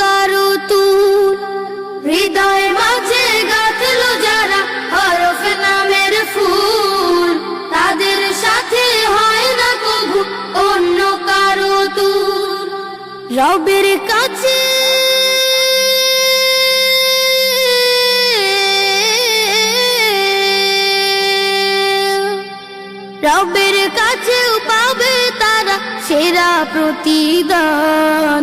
কারও তুল। হৃদয়ে মাঝে গাঁথলো যারা হরফ নামের ফুল। তাদের সাথে হয় না কবু, অন্য কারও তুল। রবের কাছে রবের কাছেও পাবে তারা সেরা প্রতিদান।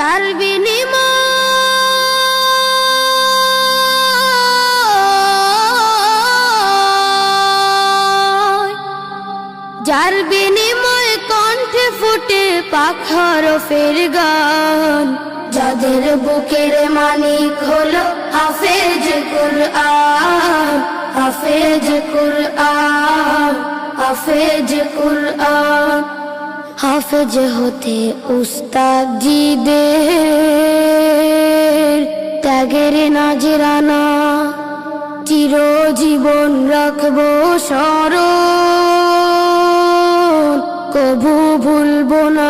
যার বিনিময় যার বিনিময় কণ্ঠে ফুটে পাখার ফের গান। যাদের বুকের মানিক হলো হাফেজ কুরআন হাফেজ কুরআন হাফেজ কুরআন। হাফেজ হতে উস্তাদি জিদের ত্যাগের নাজরানা চিরজীবন রাখব সর কবু ভুলব না